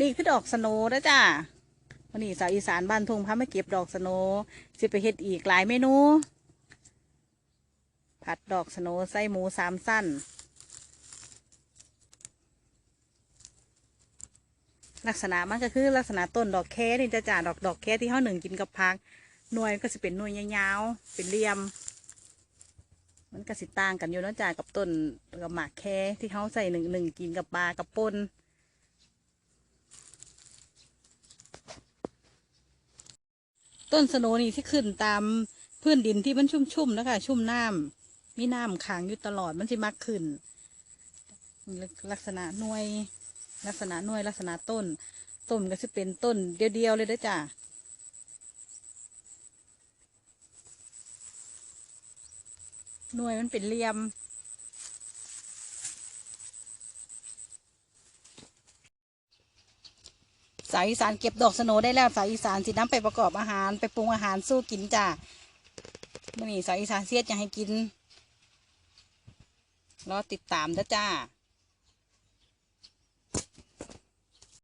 นี่คือดอกสโนนะจ้าวันนี้สาวอีสานบ้านทุ่งพามาเก็บดอกสโนสิไปเฮ็ดอีกหลายเมนู ผัดดอกสโนว์ใส่หมูสามสั้น ลักษณะมันก็คือลักษณะต้นดอกแคนี่จะจ่าดอกดอกแคที่เขาหนึ่งกินกับพักหน่วยก็สิเป็นหน่วยยาวๆเป็นเหลี่ยม มันก็สิต่างกันอยู่นะจ้ากับต้นกับหมากแคที่เขาใส่หนึ่งหนึ่งกินกับปลากับปน ต้นสโนนี่ที่ขึ้นตามพื้นดินที่มันชุ่มๆนะคะชุ่มน้ำมีน้ำขังอยู่ตลอดมันสิมักขึ้น ลักษณะหน่วย ลักษณะหน่วยลักษณะต้น ต้นก็จะเป็นต้นเดียวๆเลยเด้จ้าหน่วยมันเป็นเหลี่ยม สายอีสานเก็บดอกสโนได้แล้วสายอีสานสิน้ำไปประกอบอาหารไปปรุงอาหารสู้กินจ้ามื่อนี้สายอีสานเสียดอยากให้กินรอติดตามเด้อจ้า